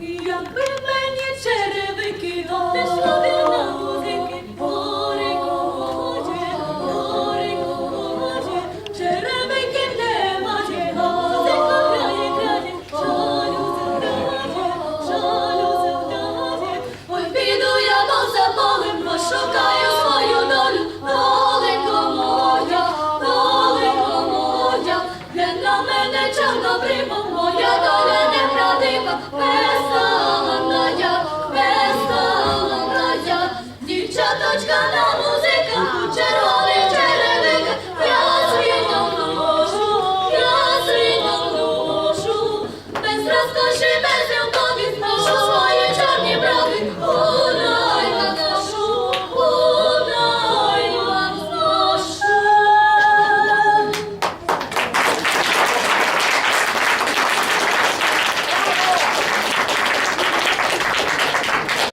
Якби мені черевики, не йшла б на музики, горико моє, горико моє, черевиків немає, музика грає, грає, жалю завдає, жалю завдає. Ой, піду я до запалим, пошукаю свою долю, доленько моя, доленько моя, де на мене чорна брима, моя доля неправдива, весна